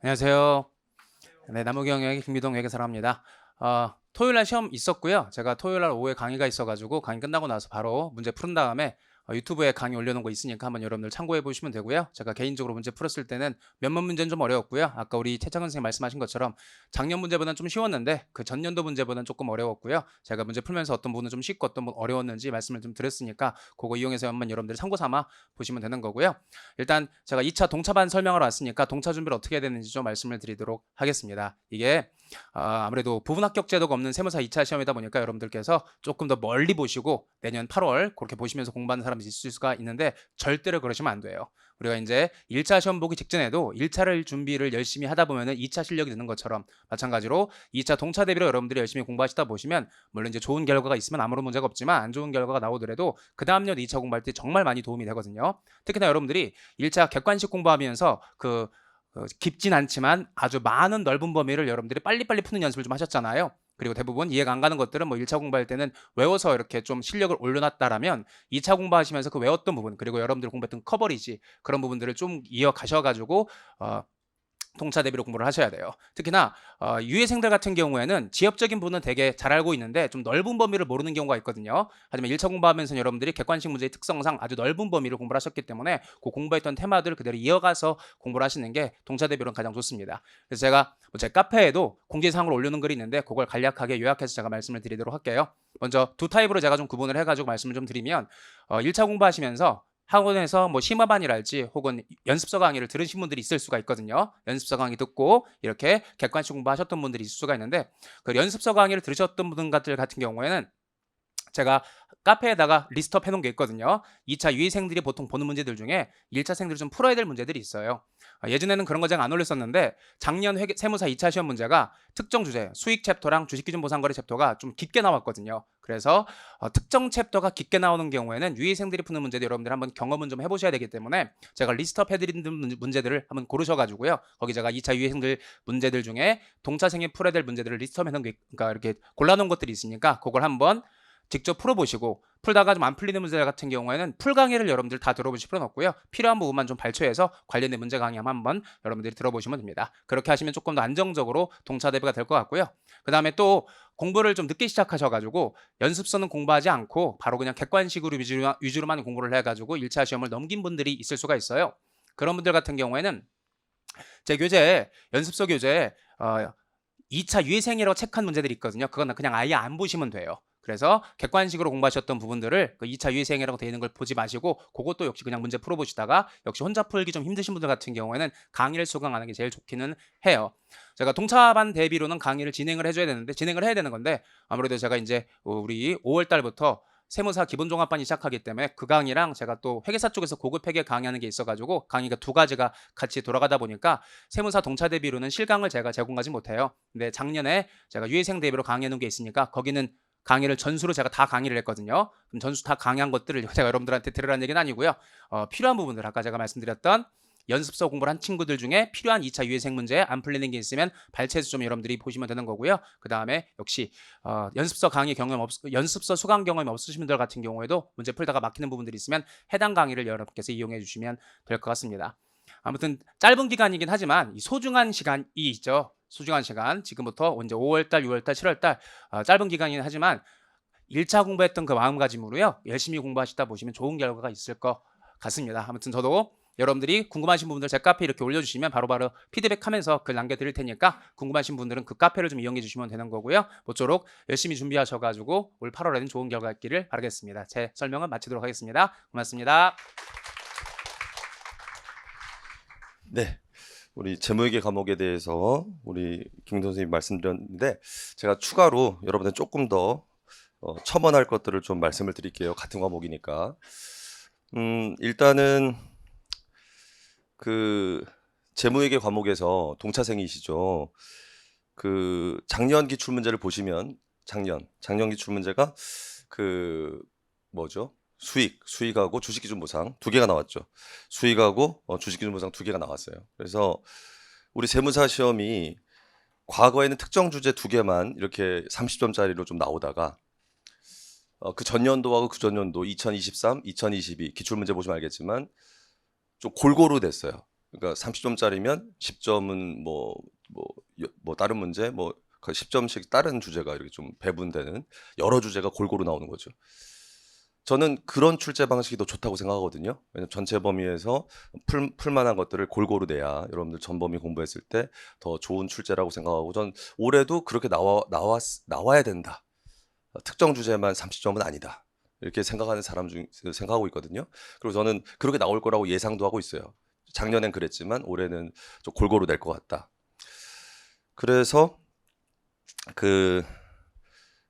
안녕하세요. 네, 남우경의 김미동 회계사랍니다. 어, 토요일 날 시험 있었고요. 제가 토요일 날 오후에 강의가 있어가지고 강의 끝나고 나서 바로 문제 푸른 다음에 어, 유튜브에 강의 올려놓은 거 있으니까 한번 여러분들 참고해 보시면 되고요. 제가 개인적으로 문제 풀었을 때는 몇몇 문제는 좀 어려웠고요. 아까 우리 최창근 선생님 말씀하신 것처럼 작년 문제보다는 좀 쉬웠는데 그 전년도 문제보다는 조금 어려웠고요. 제가 문제 풀면서 어떤 부분은 좀 쉽고 어떤 부분 어려웠는지 말씀을 좀 드렸으니까 그거 이용해서 한번 여러분들 참고 삼아 보시면 되는 거고요. 일단 제가 2차 동차반 설명하러 왔으니까 동차 준비를 어떻게 해야 되는지 좀 말씀을 드리도록 하겠습니다. 이게 아, 아무래도 부분 합격 제도가 없는 세무사 2차 시험이다 보니까 여러분들께서 조금 더 멀리 보시고 내년 8월 그렇게 보시면서 공부하는 사람이 있을 수가 있는데 절대로 그러시면 안 돼요. 우리가 이제 1차 시험 보기 직전에도 1차를 준비를 열심히 하다 보면은 2차 실력이 느는 것처럼 마찬가지로 2차 동차 대비로 여러분들이 열심히 공부하시다 보시면 물론 이제 좋은 결과가 있으면 아무런 문제가 없지만 안 좋은 결과가 나오더라도 그 다음 년 2차 공부할 때 정말 많이 도움이 되거든요. 특히나 여러분들이 1차 객관식 공부하면서 그 어, 깊진 않지만 아주 많은 넓은 범위를 여러분들이 빨리빨리 푸는 연습을 좀 하셨잖아요. 그리고 대부분 이해가 안 가는 것들은 뭐 1차 공부할 때는 외워서 이렇게 좀 실력을 올려놨다라면 2차 공부하시면서 그 외웠던 부분 그리고 여러분들 공부했던 커버리지 그런 부분들을 좀 이어가셔가지고 어, 동차 대비로 공부를 하셔야 돼요. 특히나 어, 유해생들 같은 경우에는 지엽적인 부분은 되게 잘 알고 있는데 좀 넓은 범위를 모르는 경우가 있거든요. 하지만 1차 공부하면서 여러분들이 객관식 문제의 특성상 아주 넓은 범위를 공부를 하셨기 때문에 그 공부했던 테마들을 그대로 이어가서 공부를 하시는 게 동차 대비로는 가장 좋습니다. 그래서 제가 뭐제 카페에도 공지사항을 올려놓은 글이 있는데 그걸 간략하게 요약해서 제가 말씀을 드리도록 할게요. 먼저 두 타입으로 제가 좀 구분을 해가지고 말씀을 좀 드리면 어, 1차 공부하시면서 학원에서 뭐 심화 반이랄지 혹은 연습서 강의를 들으신 분들이 있을 수가 있거든요. 연습서 강의 듣고 이렇게 객관식 공부하셨던 분들이 있을 수가 있는데 그 연습서 강의를 들으셨던 분들 같은 경우에는 제가 카페에다가 리스트업 해놓은 게 있거든요. 2차 유의생들이 보통 보는 문제들 중에 1차생들이 좀 풀어야 될 문제들이 있어요. 아, 예전에는 그런 거 제가 안 올렸었는데 작년 회계, 세무사 2차 시험 문제가 특정 주제, 수익 챕터랑 주식기준 보상거래 챕터가 좀 깊게 나왔거든요. 그래서 어, 특정 챕터가 깊게 나오는 경우에는 유의생들이 푸는 문제들 여러분들 한번 경험은 좀 해보셔야 되기 때문에 제가 리스트업 해드린 문제들을 한번 고르셔가지고요. 거기 제가 2차 유의생들 문제들 중에 동차생이 풀어야 될 문제들을 리스트업 해놓은 게 그러니까 이렇게 골라놓은 것들이 있으니까 그걸 한번 직접 풀어보시고 풀다가 좀 안 풀리는 문제 같은 경우에는 풀 강의를 여러분들 다 들어보실 필요는 없고요. 필요한 부분만 좀 발췌해서 관련된 문제 강의 한번 여러분들이 들어보시면 됩니다. 그렇게 하시면 조금 더 안정적으로 동차 대비가 될 것 같고요. 그 다음에 또 공부를 좀 늦게 시작하셔가지고 연습서는 공부하지 않고 바로 그냥 객관식으로 위주로, 위주로만 공부를 해가지고 1차 시험을 넘긴 분들이 있을 수가 있어요. 그런 분들 같은 경우에는 제 교재에 연습서 교재에 어, 2차 유해생이라고 체크한 문제들이 있거든요. 그건 그냥 아예 안 보시면 돼요. 그래서 객관식으로 공부하셨던 부분들을 그 2차 유해생이라고 되어 있는 걸 보지 마시고 그것도 역시 그냥 문제 풀어보시다가 역시 혼자 풀기 좀 힘드신 분들 같은 경우에는 강의를 수강하는 게 제일 좋기는 해요. 제가 동차반 대비로는 강의를 진행을 해줘야 되는데 진행을 해야 되는 건데 아무래도 제가 이제 우리 5월 달부터 세무사 기본 종합반이 시작하기 때문에 그 강의랑 제가 또 회계사 쪽에서 고급 회계 강의하는 게 있어가지고 강의가 두 가지가 같이 돌아가다 보니까 세무사 동차 대비로는 실강을 제가 제공하지 못해요. 근데 작년에 제가 유해생 대비로 강의해 놓은 게 있으니까 거기는 강의를 전수로 제가 다 강의를 했거든요. 그럼 전수 다 강의한 것들을 제가 여러분들한테 들으라는 얘기는 아니고요. 어, 필요한 부분들 아까 제가 말씀드렸던 연습서 공부를 한 친구들 중에 필요한 2차 유해생 문제 안 풀리는 게 있으면 발췌해서 좀 여러분들이 보시면 되는 거고요. 그 다음에 역시 어, 연습서 강의 경험 없 연습서 수강 경험이 없으신 분들 같은 경우에도 문제 풀다가 막히는 부분들이 있으면 해당 강의를 여러분께서 이용해 주시면 될 것 같습니다. 아무튼 짧은 기간이긴 하지만 이 소중한 시간이 있죠. 소중한 시간 지금부터 언제 5월달, 6월달, 7월달 어, 짧은 기간이긴 하지만 1차 공부했던 그 마음가짐으로요 열심히 공부하시다 보시면 좋은 결과가 있을 것 같습니다. 아무튼 저도 여러분들이 궁금하신 부분들 제 카페 이렇게 올려주시면 바로바로 피드백하면서 글 남겨드릴 테니까 궁금하신 분들은 그 카페를 좀 이용해 주시면 되는 거고요. 모쪼록 열심히 준비하셔가지고 올 8월에는 좋은 결과 있기를 바라겠습니다. 제 설명은 마치도록 하겠습니다. 고맙습니다. 네. 우리 재무회계 과목에 대해서 우리 김 선생님 말씀드렸는데 제가 추가로 여러분들 조금 더 어, 첨언할 것들을 좀 말씀을 드릴게요. 같은 과목이니까. 음, 일단은 그 재무회계 과목에서 동차생이시죠. 그 작년 기출 문제를 보시면 작년 작년 기출 문제가 그 뭐죠? 수익, 수익하고 주식 기준 보상 두 개가 나왔죠. 수익하고 어, 주식 기준 보상 두 개가 나왔어요. 그래서 우리 세무사 시험이 과거에는 특정 주제 두 개만 이렇게 30점짜리로 좀 나오다가 어, 그 전년도하고 그 전년도 2023, 2022 기출 문제 보시면 알겠지만 좀 골고루 됐어요. 그러니까 30점짜리면 10점은 뭐 뭐 뭐 다른 문제 뭐 10점씩 다른 주제가 이렇게 좀 배분되는 여러 주제가 골고루 나오는 거죠. 저는 그런 출제 방식이 더 좋다고 생각하거든요. 왜냐면 전체 범위에서 풀, 풀만한 것들을 골고루 내야 여러분들 전 범위 공부했을 때 더 좋은 출제라고 생각하고 전 올해도 그렇게 나와 나왔 나와야 된다. 특정 주제만 30점은 아니다. 이렇게 생각하는 사람 중 생각하고 있거든요. 그리고 저는 그렇게 나올 거라고 예상도 하고 있어요. 작년엔 그랬지만 올해는 좀 골고루 낼 것 같다. 그래서 그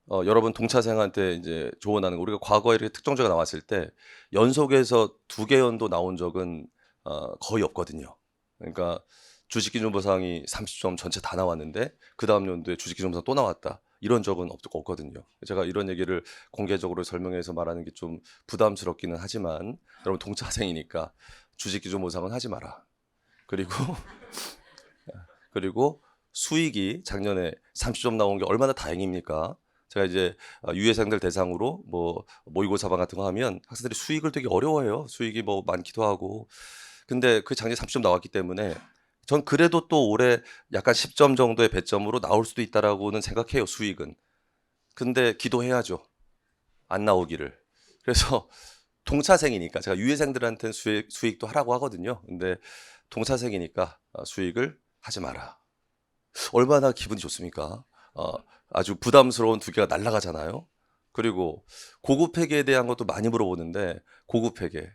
어, 여러분 동차생한테 이제 조언하는 거 우리가 과거에 이렇게 특정제가 나왔을 때 연속해서 두 개 연도 나온 적은 어, 거의 없거든요. 그러니까 주식기준 보상이 30점 전체 다 나왔는데 그 다음 연도에 주식기준 보상 또 나왔다. 이런 적은 없, 없거든요. 제가 이런 얘기를 공개적으로 설명해서 말하는 게 좀 부담스럽기는 하지만 여러분 동차생이니까 주식기준 보상은 하지 마라. 그리고 그리고 수익이 작년에 30점 나온 게 얼마나 다행입니까? 제가 이제 어, 유해생들 대상으로 뭐 모의고사반 같은 거 하면 학생들이 수익을 되게 어려워해요. 수익이 뭐 많기도 하고. 근데 그 작년에 30점 나왔기 때문에 전 그래도 또 올해 약간 10점 정도의 배점으로 나올 수도 있다라고는 생각해요. 수익은. 근데 기도해야죠. 안 나오기를. 그래서 동차생이니까 제가 유해생들한테는 수익, 수익도 하라고 하거든요. 근데 동차생이니까 어, 수익을 하지 마라. 얼마나 기분이 좋습니까? 어, 아주 부담스러운 두 개가 날아가잖아요. 그리고 고급 회계에 대한 것도 많이 물어보는데 고급 회계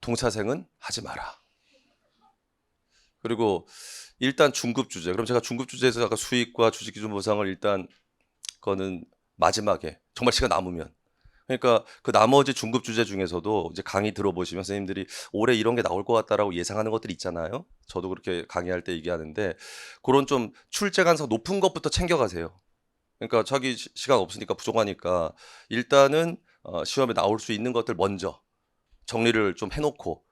동차생은 하지 마라. 그리고 일단 중급 주제. 그럼 제가 중급 주제에서 아까 수익과 주식 기준 보상을 일단 그거는 마지막에 정말 시간 남으면 그러니까 그 나머지 중급 주제 중에서도 이제 강의 들어보시면 선생님들이 올해 이런 게 나올 것 같다라고 예상하는 것들이 있잖아요. 저도 그렇게 강의할 때 얘기하는데 그런 좀 출제 가능성 높은 것부터 챙겨가세요. 그러니까 자기 시- 시간 없으니까 부족하니까 일단은 어, 시험에 나올 수 있는 것들 먼저 정리를 좀 해놓고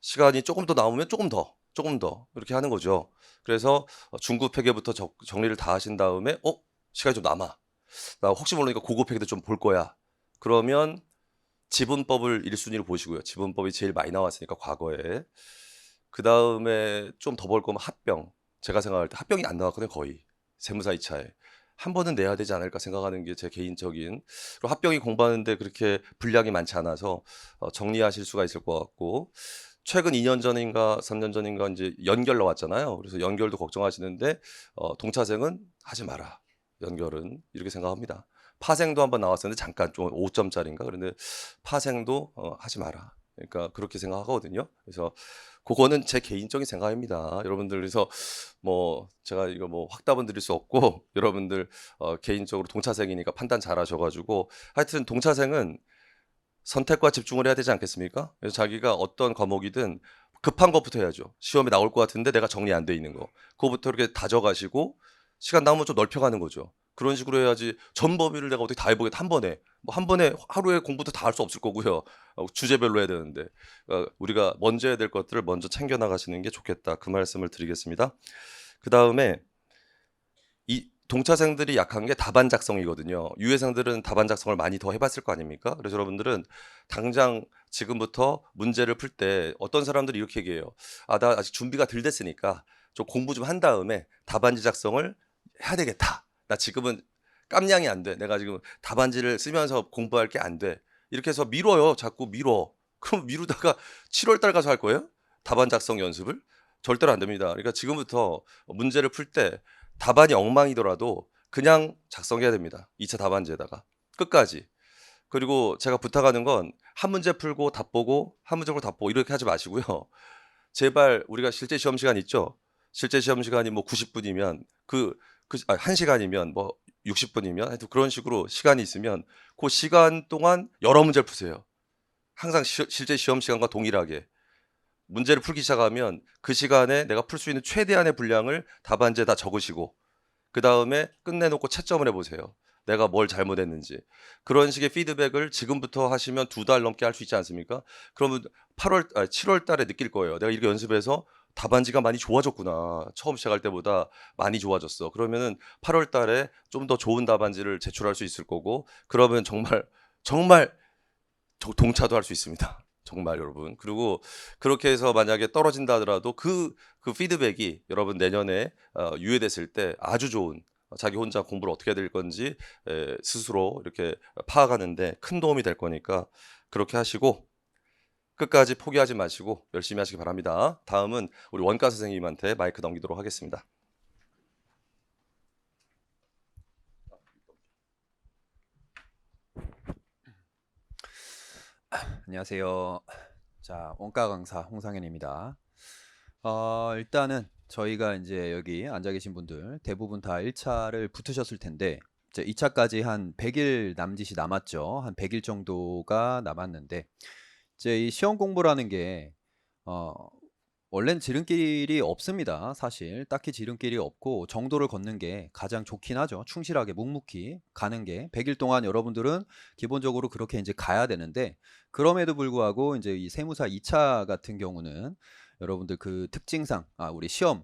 시간이 조금 더 남으면 조금 더 조금 더 이렇게 하는 거죠. 그래서 어, 중급 회계부터 적- 정리를 다 하신 다음에 어 시간이 좀 남아. 나 혹시 모르니까 고급 회계도 좀 볼 거야. 그러면 지분법을 1순위로 보시고요. 지분법이 제일 많이 나왔으니까 과거에. 그 다음에 좀 더 볼 거면 합병. 제가 생각할 때 합병이 안 나왔거든요. 거의. 세무사 2차에. 한 번은 내야 되지 않을까 생각하는 게 제 개인적인. 그리고 합병이 공부하는데 그렇게 분량이 많지 않아서 어, 정리하실 수가 있을 것 같고. 최근 2년 전인가 3년 전인가 이제 연결 나왔잖아요. 그래서 연결도 걱정하시는데 어, 동차생은 하지 마라. 연결은 이렇게 생각합니다. 파생도 한번 나왔었는데 잠깐 좀 5점짜리인가 그런데 파생도 어, 하지 마라. 그러니까 그렇게 생각하거든요. 그래서 그거는 제 개인적인 생각입니다. 여러분들 그래서 뭐 제가 이거 뭐 확답은 드릴 수 없고 여러분들 어, 개인적으로 동차생이니까 판단 잘 하셔가지고 하여튼 동차생은 선택과 집중을 해야 되지 않겠습니까? 그래서 자기가 어떤 과목이든 급한 것부터 해야죠. 시험에 나올 것 같은데 내가 정리 안 돼 있는 거. 그거부터 이렇게 다져가시고 시간 남으면 좀 넓혀가는 거죠. 그런 식으로 해야지 전 범위를 내가 어떻게 다 해보겠다. 한 번에. 뭐 한 번에 하루에 공부도 다 할 수 없을 거고요. 어, 주제별로 해야 되는데. 어, 우리가 먼저 해야 될 것들을 먼저 챙겨 나가시는 게 좋겠다. 그 말씀을 드리겠습니다. 그 다음에 이 동차생들이 약한 게 답안 작성이거든요. 유해생들은 답안 작성을 많이 더 해봤을 거 아닙니까? 그래서 여러분들은 당장 지금부터 문제를 풀 때 어떤 사람들이 이렇게 얘기해요. 아 나 아직 준비가 덜 됐으니까 좀 공부 좀 한 다음에 답안지 작성을 해야 되겠다 나 지금은 깜냥이 안 돼. 내가 지금 답안지를 쓰면서 공부할 게 안 돼. 이렇게 해서 미뤄요. 자꾸 미뤄. 그럼 미루다가 7월 달 가서 할 거예요? 답안 작성 연습을? 절대로 안 됩니다. 그러니까 지금부터 문제를 풀 때 답안이 엉망이더라도 그냥 작성해야 됩니다. 2차 답안지에다가 끝까지. 그리고 제가 부탁하는 건 한 문제 풀고 답 보고 한 문제 풀고 답 보고 이렇게 하지 마시고요. 제발 우리가 실제 시험 시간 있죠? 실제 시험 시간이 뭐 90분이면 그 그, 아, 1시간이면 뭐 60분이면 하여튼 그런 식으로 시간이 있으면 그 시간 동안 여러 문제를 푸세요. 항상 시- 실제 시험 시간과 동일하게. 문제를 풀기 시작하면 그 시간에 내가 풀 수 있는 최대한의 분량을 답안지에 다 적으시고 그 다음에 끝내놓고 채점을 해보세요. 내가 뭘 잘못했는지. 그런 식의 피드백을 지금부터 하시면 두 달 넘게 할 수 있지 않습니까? 그러면 8월, 아, 7월 달에 느낄 거예요. 내가 이렇게 연습해서 답안지가 많이 좋아졌구나. 처음 시작할 때보다 많이 좋아졌어. 그러면은 8월 달에 좀 더 좋은 답안지를 제출할 수 있을 거고, 그러면 정말, 정말 저- 동차도 할 수 있습니다. 정말 여러분. 그리고 그렇게 해서 만약에 떨어진다 하더라도 그, 그 피드백이 여러분 내년에 어, 유예됐을 때 아주 좋은 어, 자기 혼자 공부를 어떻게 해야 될 건지 에, 스스로 이렇게 파악하는데 큰 도움이 될 거니까 그렇게 하시고 끝까지 포기하지 마시고 열심히 하시기 바랍니다. 다음은 우리 원가 선생님한테 마이크 넘기도록 하겠습니다. 안녕하세요. 자, 원가 강사 홍상현입니다. 어, 일단은 저희가 이제 여기 앉아 계신 분들 대부분 다 1차를 붙으셨을 텐데 이제 2차까지 한 100일 남짓이 남았죠. 한 100일 정도가 남았는데 이제 이 시험 공부라는 게 어, 원래는 지름길이 없습니다. 사실 딱히 지름길이 없고 정도를 걷는 게 가장 좋긴 하죠. 충실하게 묵묵히 가는 게 100일 동안 여러분들은 기본적으로 그렇게 이제 가야 되는데 그럼에도 불구하고 이제 이 세무사 2차 같은 경우는 여러분들 그 특징상 아 우리 시험 아,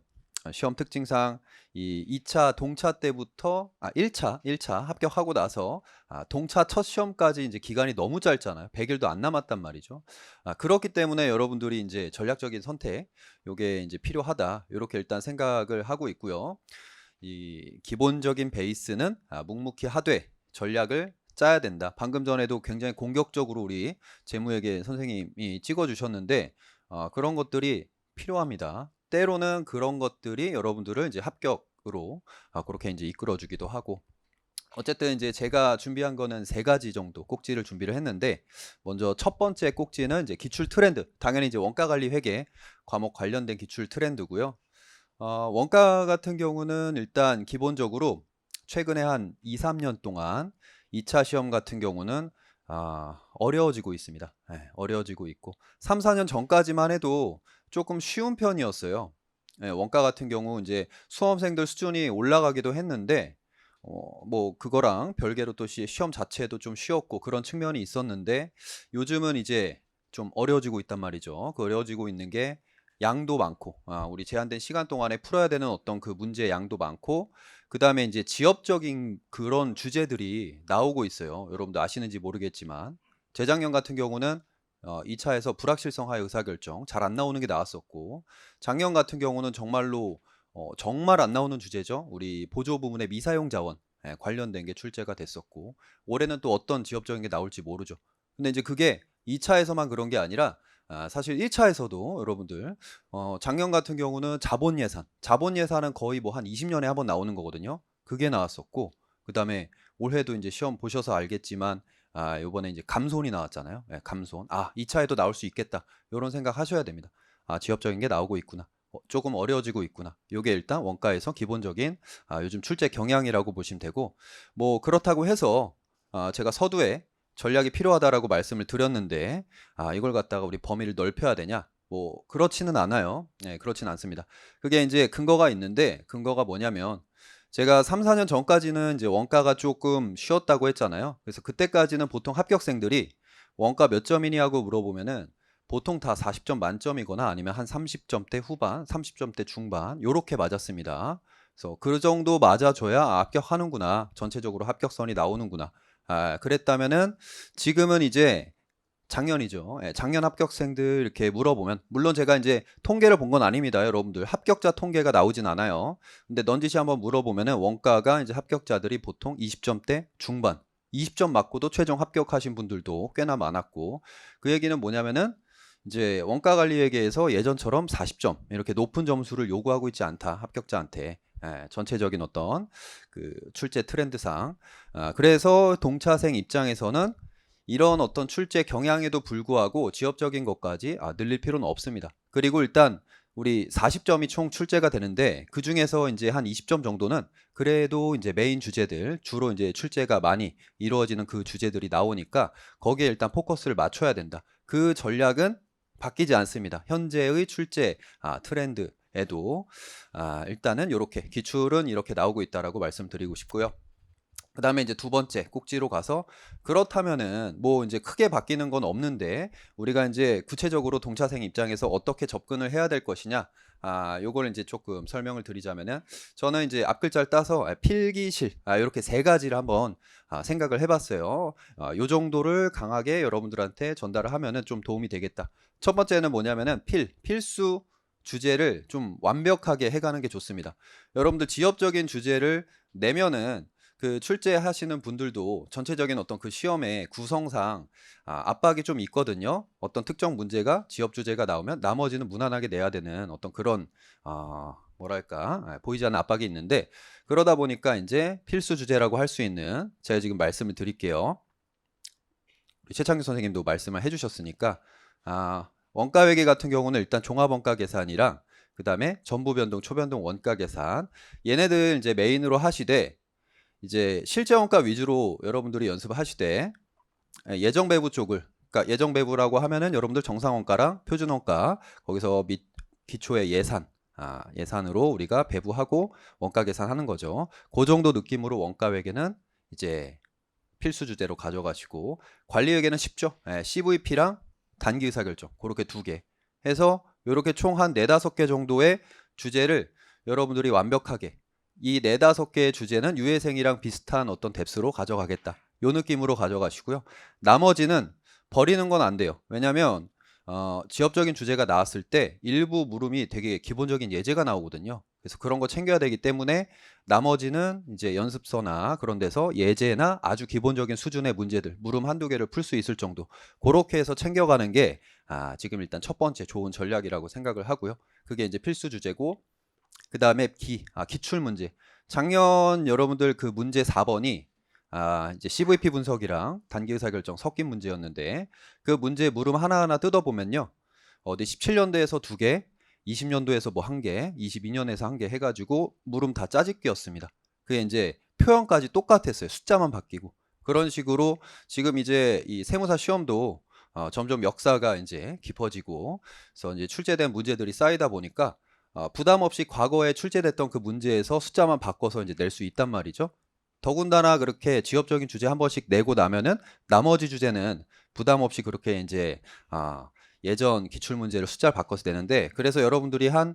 시험 특징상 이 2차 동차 때부터 아 1차 1차 합격하고 나서 아 동차 첫 시험까지 이제 기간이 너무 짧잖아요. 100일도 안 남았단 말이죠. 아 그렇기 때문에 여러분들이 이제 전략적인 선택 요게 이제 필요하다. 요렇게 일단 생각을 하고 있고요. 이 기본적인 베이스는 아 묵묵히 하되 전략을 짜야 된다. 방금 전에도 굉장히 공격적으로 우리 재무회계 선생님이 찍어 주셨는데 어, 그런 것들이 필요합니다. 때로는 그런 것들이 여러분들을 이제 합격으로 아, 그렇게 이제 이끌어 주기도 하고 어쨌든 이제 제가 준비한 거는 세 가지 정도 꼭지를 준비를 했는데 먼저 첫 번째 꼭지는 이제 기출 트렌드 당연히 이제 원가 관리 회계 과목 관련된 기출 트렌드고요. 어, 원가 같은 경우는 일단 기본적으로 최근에 한 2, 3년 동안 2차 시험 같은 경우는 아, 어려워지고 있습니다. 예, 어려워지고 있고 3, 4년 전까지만 해도 조금 쉬운 편이었어요. 예, 원가 같은 경우 이제 수험생들 수준이 올라가기도 했는데 어, 뭐 그거랑 별개로 또 시- 시험 자체도 좀 쉬웠고 그런 측면이 있었는데 요즘은 이제 좀 어려워지고 있단 말이죠. 그 어려워지고 있는 게 양도 많고 아, 우리 제한된 시간 동안에 풀어야 되는 어떤 그 문제 양도 많고 그 다음에 이제 지역적인 그런 주제들이 나오고 있어요. 여러분도 아시는지 모르겠지만 재작년 같은 경우는 어, 2차에서 불확실성하의 의사결정 잘 안 나오는 게 나왔었고 작년 같은 경우는 정말로 어, 정말 안 나오는 주제죠. 우리 보조 부문의 미사용 자원 예, 관련된 게 출제가 됐었고 올해는 또 어떤 지역적인 게 나올지 모르죠. 근데 이제 그게 2차에서만 그런 게 아니라 아, 사실 1차에서도 여러분들 어, 작년 같은 경우는 자본 예산, 자본 예산은 거의 뭐 한 20년에 한 번 나오는 거거든요. 그게 나왔었고 그다음에 올해도 이제 시험 보셔서 알겠지만 아, 요번에 이제 감손이 나왔잖아요. 예, 감손. 아, 2차에도 나올 수 있겠다. 요런 생각 하셔야 됩니다. 아, 지역적인 게 나오고 있구나. 어, 조금 어려워지고 있구나. 요게 일단 원가에서 기본적인 아, 요즘 출제 경향이라고 보시면 되고 뭐 그렇다고 해서 아, 제가 서두에 전략이 필요하다라고 말씀을 드렸는데 아, 이걸 갖다가 우리 범위를 넓혀야 되냐? 뭐 그렇지는 않아요. 네, 그렇지는 않습니다. 그게 이제 근거가 있는데 근거가 뭐냐면 제가 3, 4년 전까지는 이제 원가가 조금 쉬었다고 했잖아요. 그래서 그때까지는 보통 합격생들이 원가 몇 점이냐고 물어보면은 보통 다 40점 만점이거나 아니면 한 30점대 후반, 30점대 중반 요렇게 맞았습니다. 그래서 그 정도 맞아줘야 아, 합격하는구나. 전체적으로 합격선이 나오는구나. 아, 그랬다면은 지금은 이제 작년이죠. 예, 작년 합격생들 이렇게 물어보면 물론 제가 이제 통계를 본 건 아닙니다, 여러분들. 합격자 통계가 나오진 않아요. 근데 넌지시 한번 물어보면은 원가가 이제 합격자들이 보통 20점대 중반, 20점 맞고도 최종 합격하신 분들도 꽤나 많았고 그 얘기는 뭐냐면은 이제 원가 관리 회계에서 예전처럼 40점 이렇게 높은 점수를 요구하고 있지 않다 합격자한테 예, 전체적인 어떤 그 출제 트렌드상 아, 그래서 동차생 입장에서는 이런 어떤 출제 경향에도 불구하고 지역적인 것까지 아, 늘릴 필요는 없습니다. 그리고 일단 우리 40점이 총 출제가 되는데 그 중에서 이제 한 20점 정도는 그래도 이제 메인 주제들 주로 이제 출제가 많이 이루어지는 그 주제들이 나오니까 거기에 일단 포커스를 맞춰야 된다. 그 전략은 바뀌지 않습니다. 현재의 출제 아, 트렌드에도 아, 일단은 이렇게 기출은 이렇게 나오고 있다라고 말씀드리고 싶고요. 그 다음에 이제 두 번째 꼭지로 가서 그렇다면은 뭐 이제 크게 바뀌는 건 없는데 우리가 이제 구체적으로 동차생 입장에서 어떻게 접근을 해야 될 것이냐 아 요걸 이제 조금 설명을 드리자면은 저는 이제 앞 글자를 따서 아, 필기실 아 이렇게 세 가지를 한번 아, 생각을 해봤어요. 아, 요 정도를 강하게 여러분들한테 전달을 하면은 좀 도움이 되겠다. 첫 번째는 뭐냐면은 필 필수 주제를 좀 완벽하게 해가는 게 좋습니다. 여러분들 지엽적인 주제를 내면은 그 출제하시는 분들도 전체적인 어떤 그 시험의 구성상 아, 압박이 좀 있거든요. 어떤 특정 문제가 지엽 주제가 나오면 나머지는 무난하게 내야 되는 어떤 그런 아, 뭐랄까 아, 보이지 않는 압박이 있는데 그러다 보니까 이제 필수 주제라고 할 수 있는 제가 지금 말씀을 드릴게요. 최창규 선생님도 말씀을 해주셨으니까 아, 원가 회계 같은 경우는 일단 종합 원가 계산이랑 그 다음에 전부 변동, 초변동 원가 계산 얘네들 이제 메인으로 하시되 이제 실제 원가 위주로 여러분들이 연습을 하시되 예, 예정 배부 쪽을 그러니까 예정 배부라고 하면은 여러분들 정상 원가랑 표준 원가 거기서 밑 기초의 예산 아, 예산으로 우리가 배부하고 원가 계산하는 거죠. 그 정도 느낌으로 원가 회계는 이제 필수 주제로 가져가시고 관리 회계는 쉽죠. 예, CVP랑 단기 의사결정 그렇게 두 개 해서 이렇게 총 한 네다섯 개 정도의 주제를 여러분들이 완벽하게 이 네다섯 개의 주제는 유해생이랑 비슷한 어떤 뎁스로 가져가겠다. 요 느낌으로 가져가시고요. 나머지는 버리는 건 안 돼요. 왜냐면 어, 지엽적인 주제가 나왔을 때 일부 물음이 되게 기본적인 예제가 나오거든요. 그래서 그런 거 챙겨야 되기 때문에 나머지는 이제 연습서나 그런 데서 예제나 아주 기본적인 수준의 문제들, 물음 한두 개를 풀 수 있을 정도. 그렇게 해서 챙겨가는 게 아, 지금 일단 첫 번째 좋은 전략이라고 생각을 하고요. 그게 이제 필수 주제고 그 다음에 기, 아, 기출 문제. 작년 여러분들 그 문제 4번이 아, 이제 CVP 분석이랑 단기 의사결정 섞인 문제였는데 그 문제 물음 하나하나 뜯어보면요. 어디 17년도에서 두 개, 20년도에서 뭐 한 개, 22년에서 한 개 해가지고 물음 다 짜집기였습니다. 그게 이제 표현까지 똑같았어요. 숫자만 바뀌고. 그런 식으로 지금 이제 이 세무사 시험도 어, 점점 역사가 이제 깊어지고 그래서 이제 출제된 문제들이 쌓이다 보니까 어, 부담 없이 과거에 출제됐던 그 문제에서 숫자만 바꿔서 이제 낼 수 있단 말이죠. 더군다나 그렇게 지엽적인 주제 한 번씩 내고 나면은 나머지 주제는 부담 없이 그렇게 이제 아, 예전 기출 문제를 숫자를 바꿔서 내는데 그래서 여러분들이 한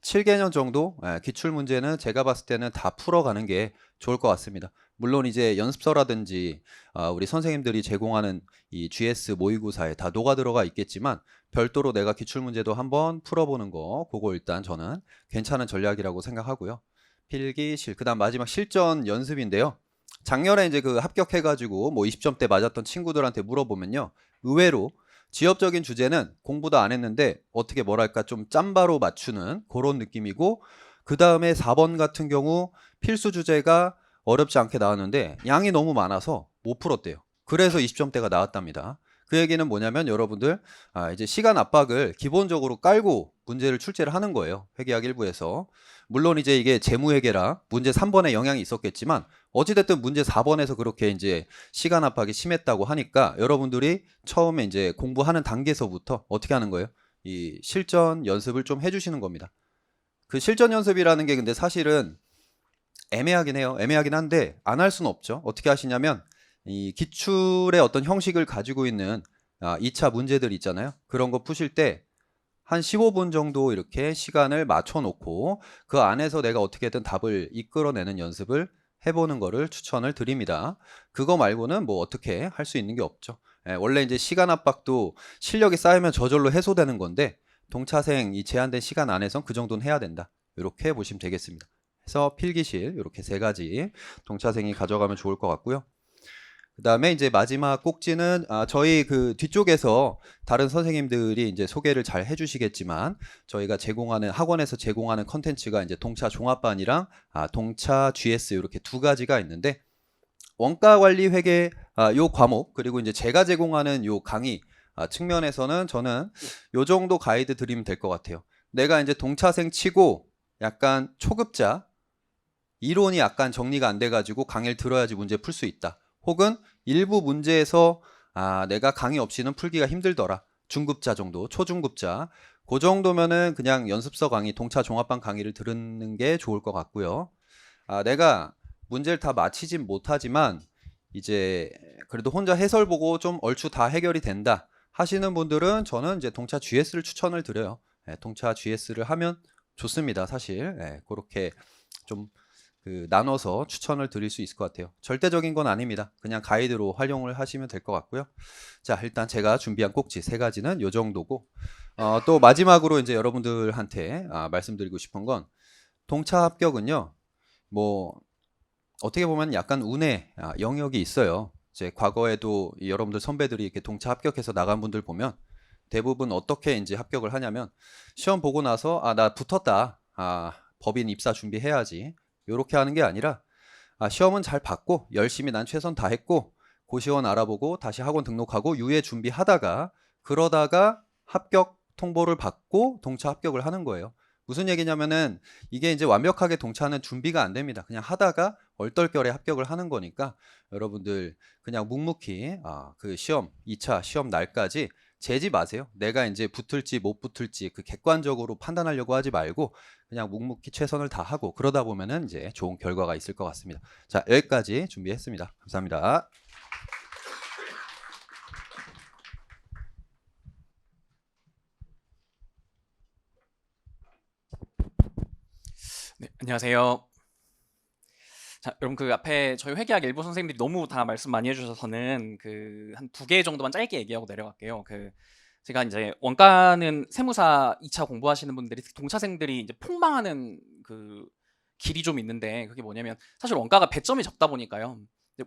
7개년 정도 예, 기출 문제는 제가 봤을 때는 다 풀어가는 게 좋을 것 같습니다. 물론 이제 연습서라든지 아, 우리 선생님들이 제공하는 이 GS 모의고사에 다 녹아 들어가 있겠지만 별도로 내가 기출 문제도 한번 풀어보는 거 그거 일단 저는 괜찮은 전략이라고 생각하고요. 필기실 그다음 마지막 실전 연습인데요. 작년에 이제 그 합격해가지고 뭐 20점대 맞았던 친구들한테 물어보면요. 의외로 지엽적인 주제는 공부도 안 했는데 어떻게 뭐랄까 좀 짬바로 맞추는 그런 느낌이고 그 다음에 4번 같은 경우 필수 주제가 어렵지 않게 나왔는데 양이 너무 많아서 못 풀었대요. 그래서 20점대가 나왔답니다. 그 얘기는 뭐냐면 여러분들 아, 이제 시간 압박을 기본적으로 깔고 문제를 출제를 하는 거예요. 회계학 일부에서. 물론 이제 이게 재무회계라 문제 3번에 영향이 있었겠지만 어찌됐든 문제 4번에서 그렇게 이제 시간 압박이 심했다고 하니까 여러분들이 처음에 이제 공부하는 단계에서부터 어떻게 하는 거예요? 이 실전 연습을 좀 해주시는 겁니다. 그 실전 연습이라는 게 근데 사실은 애매하긴 해요. 애매하긴 한데 안 할 수는 없죠. 어떻게 하시냐면 이 기출의 어떤 형식을 가지고 있는 아, 2차 문제들 있잖아요. 그런 거 푸실 때 한 15분 정도 이렇게 시간을 맞춰 놓고 그 안에서 내가 어떻게든 답을 이끌어내는 연습을 해보는 거를 추천을 드립니다. 그거 말고는 뭐 어떻게 할 수 있는 게 없죠. 예, 원래 이제 시간 압박도 실력이 쌓이면 저절로 해소되는 건데 동차생 이 제한된 시간 안에선 그 정도는 해야 된다. 이렇게 보시면 되겠습니다. 그래서 필기실 이렇게 세 가지 동차생이 가져가면 좋을 것 같고요. 그 다음에 이제 마지막 꼭지는 아, 저희 그 뒤쪽에서 다른 선생님들이 이제 소개를 잘 해주시겠지만 저희가 제공하는 학원에서 제공하는 컨텐츠가 이제 동차 종합반이랑 아, 동차 GS 이렇게 두 가지가 있는데 원가 관리 회계 아, 요 과목 그리고 이제 제가 제공하는 요 강의 아, 측면에서는 저는 요 정도 가이드 드리면 될 것 같아요. 내가 이제 동차생 치고 약간 초급자 이론이 약간 정리가 안 돼가지고 강의를 들어야지 문제 풀 수 있다. 혹은 일부 문제에서 아, 내가 강의 없이는 풀기가 힘들더라. 중급자 정도, 초중급자. 그 정도면은 그냥 연습서 강의, 동차 종합반 강의를 들은 게 좋을 것 같고요. 아, 내가 문제를 다 맞히진 못하지만 이제 그래도 혼자 해설 보고 좀 얼추 다 해결이 된다 하시는 분들은 저는 이제 동차 GS를 추천을 드려요. 예, 동차 GS를 하면 좋습니다. 사실 예, 그렇게 좀 그 나눠서 추천을 드릴 수 있을 것 같아요. 절대적인 건 아닙니다. 그냥 가이드로 활용을 하시면 될 것 같고요. 자, 일단 제가 준비한 꼭지 세 가지는 요 정도고 어, 또 마지막으로 이제 여러분들한테 아, 말씀드리고 싶은 건 동차 합격은요. 뭐 어떻게 보면 약간 운의 아, 영역이 있어요. 이제 과거에도 이 여러분들 선배들이 이렇게 동차 합격해서 나간 분들 보면 대부분 어떻게 이제 합격을 하냐면 시험 보고 나서 아 나 붙었다. 아 법인 입사 준비해야지. 요렇게 하는 게 아니라 아 시험은 잘 봤고 열심히 난 최선 다했고 고시원 알아보고 다시 학원 등록하고 유예 준비하다가 그러다가 합격 통보를 받고 동차 합격을 하는 거예요. 무슨 얘기냐면은 이게 이제 완벽하게 동차는 준비가 안 됩니다. 그냥 하다가 얼떨결에 합격을 하는 거니까 여러분들 그냥 묵묵히 아, 그 시험 2차 시험 날까지 재지 마세요. 내가 이제 붙을지 못 붙을지 그 객관적으로 판단하려고 하지 말고 그냥 묵묵히 최선을 다하고 그러다 보면은 이제 좋은 결과가 있을 것 같습니다. 자, 여기까지 준비했습니다. 감사합니다. 네, 안녕하세요. 자, 여러분 그 앞에 저희 회계학 일부 선생님들이 너무 다 말씀 많이 해주셔서는 그 한 두 개 정도만 짧게 얘기하고 내려갈게요. 그 제가 이제 원가는 세무사 2차 공부하시는 분들이 동차생들이 이제 폭망하는 그 길이 좀 있는데 그게 뭐냐면 사실 원가가 배점이 적다 보니까요.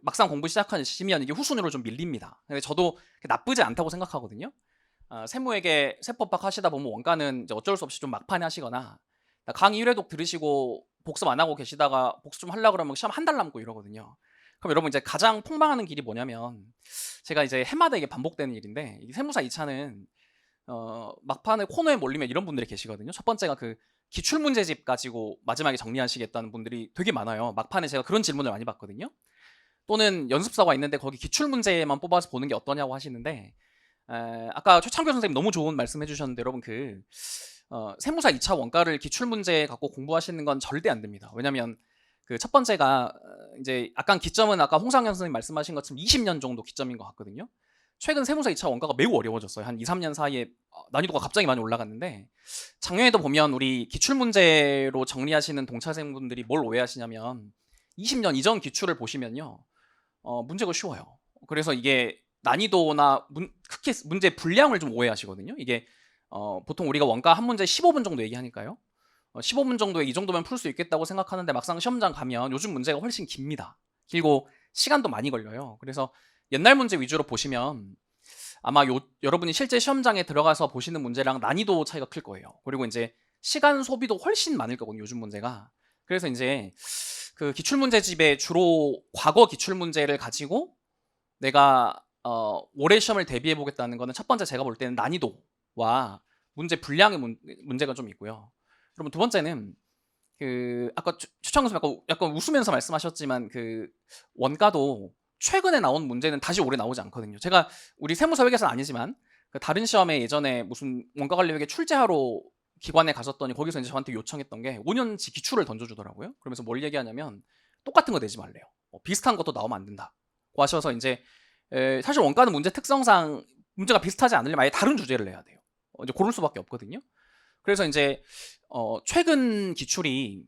막상 공부 시작하시면 이게 후순위로 좀 밀립니다. 근데 저도 나쁘지 않다고 생각하거든요. 아, 세무에게 세법학 하시다 보면 원가는 이제 어쩔 수 없이 좀 막판에 하시거나 강의 1회독 들으시고 복습 안 하고 계시다가 복습 좀 하려고 그러면 시험 한 달 남고 이러거든요. 그럼 여러분 이제 가장 폭망하는 길이 뭐냐면 제가 이제 해마다 이게 반복되는 일인데 이 세무사 2차는 어, 막판에 코너에 몰리면 이런 분들이 계시거든요. 첫 번째가 그 기출 문제집 가지고 마지막에 정리하시겠다는 분들이 되게 많아요. 막판에 제가 그런 질문을 많이 받거든요. 또는 연습사가 있는데 거기 기출 문제만 뽑아서 보는 게 어떠냐고 하시는데 에, 아까 최창규 선생님 너무 좋은 말씀 해 주셨는데 여러분 그 어, 세무사 2차 원가를 기출 문제 갖고 공부하시는 건 절대 안 됩니다. 왜냐하면 그 첫 번째가 어, 이제 약간 기점은 아까 홍상현 선생님 말씀하신 것처럼 20년 정도 기점인 것 같거든요. 최근 세무사 2차 원가가 매우 어려워졌어요. 한 2, 3년 사이에 어, 난이도가 갑자기 많이 올라갔는데 작년에도 보면 우리 기출 문제로 정리하시는 동차생분들이 뭘 오해하시냐면 20년 이전 기출을 보시면요. 어, 문제가 쉬워요. 그래서 이게 난이도나 문, 크게 문제 분량을 좀 오해하시거든요. 이게 어, 보통 우리가 원가 한 문제 15분 정도 얘기하니까요. 어, 15분 정도에 이 정도면 풀 수 있겠다고 생각하는데 막상 시험장 가면 요즘 문제가 훨씬 깁니다. 길고 시간도 많이 걸려요. 그래서 옛날 문제 위주로 보시면 아마 요, 여러분이 실제 시험장에 들어가서 보시는 문제랑 난이도 차이가 클 거예요. 그리고 이제 시간 소비도 훨씬 많을 거거든요. 요즘 문제가. 그래서 이제 그 기출 문제집에 주로 과거 기출 문제를 가지고 내가 어, 올해 시험을 대비해 보겠다는 거는 첫 번째 제가 볼 때는 난이도 와 문제 분량의 문, 문제가 좀 있고요. 그러면 두 번째는 그 아까 추- 추천 교수님 약간, 약간 웃으면서 말씀하셨지만 그 원가도 최근에 나온 문제는 다시 올해 나오지 않거든요. 제가 우리 세무사 회계사는 아니지만 그 다른 시험에 예전에 무슨 원가 관리 회계 출제하러 기관에 갔었더니 거기서 이제 저한테 요청했던 게 5년치 기출을 던져주더라고요. 그러면서 뭘 얘기하냐면 똑같은 거 내지 말래요. 어, 비슷한 것도 나오면 안 된다 고 하셔서 이제 에, 사실 원가는 문제 특성상 문제가 비슷하지 않으려면 아예 다른 주제를 내야 돼요. 어, 이제 고를 수밖에 없거든요. 그래서 이제 어, 최근 기출이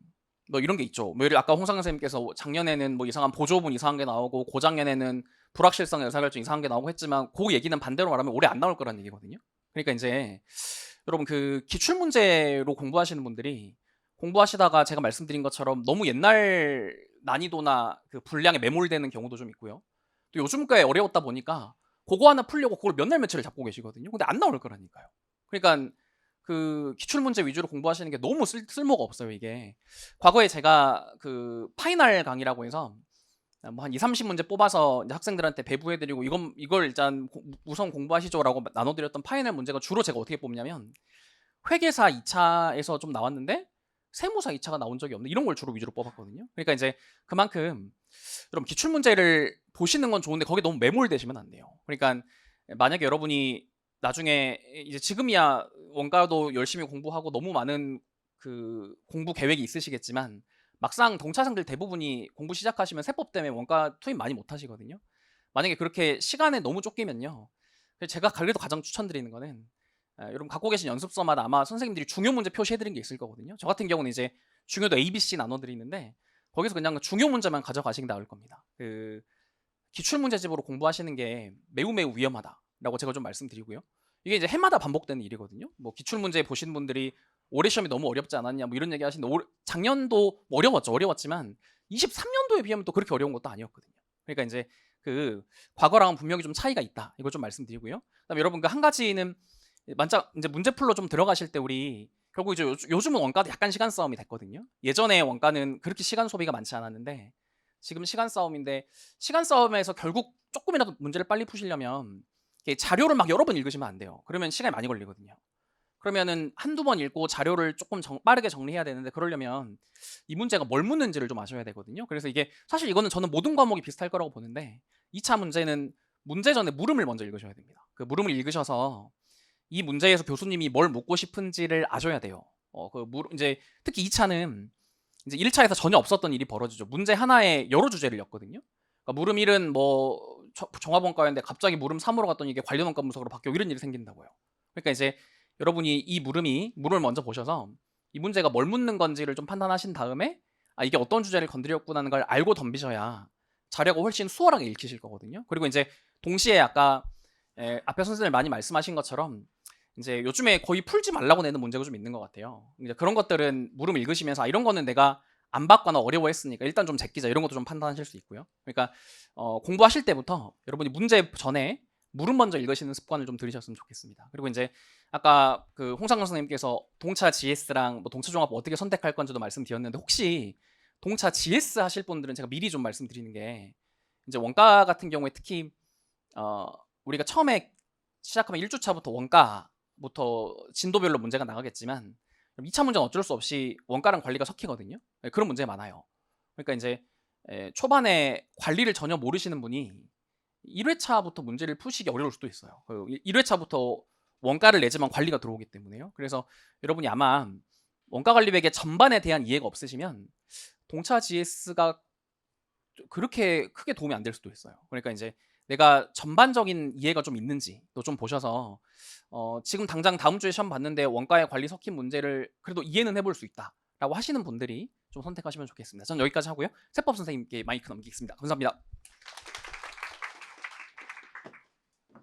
뭐 이런 게 있죠. 뭐 예를 아까 홍상 선생님께서 작년에는 뭐 이상한 보조분 이상한 게 나오고 고작년에는 불확실성 의사결정 이상한 게 나오고 했지만 그 얘기는 반대로 말하면 올해 안 나올 거라는 얘기거든요. 그러니까 이제 여러분 그 기출 문제로 공부하시는 분들이 공부하시다가 제가 말씀드린 것처럼 너무 옛날 난이도나 그 분량에 매몰되는 경우도 좀 있고요. 또 요즘 꽤 어려웠다 보니까 그거 하나 풀려고 그걸 몇 날 며칠을 잡고 계시거든요. 근데 안 나올 거라니까요. 그러니까 그 기출 문제 위주로 공부하시는 게 너무 쓸, 쓸모가 없어요, 이게. 과거에 제가 그 파이널 강의라고 해서 뭐 한 2, 30문제 뽑아서 학생들한테 배부해드리고 이건 이걸 일단 고- 우선 공부하시죠 라고 나눠드렸던 파이널 문제가 주로 제가 어떻게 뽑냐면 회계사 2차에서 좀 나왔는데 세무사 2차가 나온 적이 없는 이런 걸 주로 위주로 뽑았거든요. 그러니까 이제 그만큼 여러분 기출 문제를 보시는 건 좋은데 거기에 너무 매몰되시면 안 돼요. 그러니까 만약에 여러분이 나중에 이제 지금이야 원가도 열심히 공부하고 너무 많은 그 공부 계획이 있으시겠지만 막상 동차생들 대부분이 공부 시작하시면 세법 때문에 원가 투입 많이 못 하시거든요. 만약에 그렇게 시간에 너무 쫓기면요. 제가 그래도 가장 추천드리는 거는 아, 여러분 갖고 계신 연습서마다 아마 선생님들이 중요 문제 표시해드린 게 있을 거거든요. 저 같은 경우는 이제 중요도 A, B, C 나눠드리는데 거기서 그냥 중요 문제만 가져가시는 게 나을 겁니다. 그 기출 문제집으로 공부하시는 게 매우 매우 위험하다 라고 제가 좀 말씀드리고요. 이게 이제 해마다 반복되는 일이거든요. 뭐 기출 문제 보신 분들이 올해 시험이 너무 어렵지 않았냐 뭐 이런 얘기 하시는데 올, 작년도 뭐 어려웠죠. 어려웠지만 23년도에 비하면 또 그렇게 어려운 것도 아니었거든요. 그러니까 이제 그 과거랑은 분명히 좀 차이가 있다. 이걸 좀 말씀드리고요. 그다음에 여러분 그 한 가지는 만약 이제 문제풀로 좀 들어가실 때 우리 결국 이제 요- 요즘은 원가도 약간 시간 싸움이 됐거든요. 예전에 원가는 그렇게 시간 소비가 많지 않았는데 지금 시간 싸움인데 시간 싸움에서 결국 조금이라도 문제를 빨리 푸시려면 자료를 막 여러 번 읽으시면 안 돼요. 그러면 시간이 많이 걸리거든요. 그러면은 한두 번 읽고 자료를 조금 정- 빠르게 정리해야 되는데 그러려면 이 문제가 뭘 묻는지를 좀 아셔야 되거든요. 그래서 이게 사실 이거는 저는 모든 과목이 비슷할 거라고 보는데 2차 문제는 문제 전에 물음을 먼저 읽으셔야 됩니다. 그 물음을 읽으셔서 이 문제에서 교수님이 뭘 묻고 싶은지를 아셔야 돼요. 어, 그 물, 이제 특히 2차는 이제 1차에서 전혀 없었던 일이 벌어지죠. 문제 하나에 여러 주제를 였거든요. 그러니까 물음 1은 뭐 저- 종합원가였는데 갑자기 물음 3으로 갔더니 이게 관련 원가 분석으로 바뀌고 이런 일이 생긴다고요. 그러니까 이제 여러분이 이 물음이 물음을 먼저 보셔서 이 문제가 뭘 묻는 건지를 좀 판단하신 다음에 아 이게 어떤 주제를 건드렸구나는 걸 알고 덤비셔야 자료가 훨씬 수월하게 읽히실 거거든요. 그리고 이제 동시에 아까 에, 앞에 선생님 많이 말씀하신 것처럼 이제 요즘에 거의 풀지 말라고 내는 문제가 좀 있는 것 같아요. 이제 그런 것들은 물음 읽으시면서 아, 이런 거는 내가 안 받거나 어려워했으니까 일단 좀 제끼자 이런 것도 좀 판단하실 수 있고요. 그러니까 어, 공부하실 때부터 여러분이 문제 전에 물음 먼저 읽으시는 습관을 좀 들이셨으면 좋겠습니다. 그리고 이제 아까 그 홍상근 선생님께서 동차 GS랑 뭐 동차 종합 어떻게 선택할 건지도 말씀드렸는데 혹시 동차 GS 하실 분들은 제가 미리 좀 말씀드리는 게 이제 원가 같은 경우에 특히 어, 우리가 처음에 시작하면 1주차부터 원가부터 진도별로 문제가 나가겠지만 2차 문제는 어쩔 수 없이 원가랑 관리가 섞이거든요. 네, 그런 문제 많아요. 그러니까 이제 에, 초반에 관리를 전혀 모르시는 분이 1회차부터 문제를 푸시기 어려울 수도 있어요. 1회차부터 원가를 내지만 관리가 들어오기 때문에요. 그래서 여러분이 아마 원가 관리백의 전반에 대한 이해가 없으시면 동차 GS가 그렇게 크게 도움이 안 될 수도 있어요. 그러니까 이제 내가 전반적인 이해가 좀 있는지 또좀 보셔서 어, 지금 당장 다음 주에 시험 봤는데 원가의 관리 섞인 문제를 그래도 이해는 해볼 수 있다라고 하시는 분들이 좀 선택하시면 좋겠습니다. 전 여기까지 하고요. 세법 선생님께 마이크 넘기겠습니다. 감사합니다.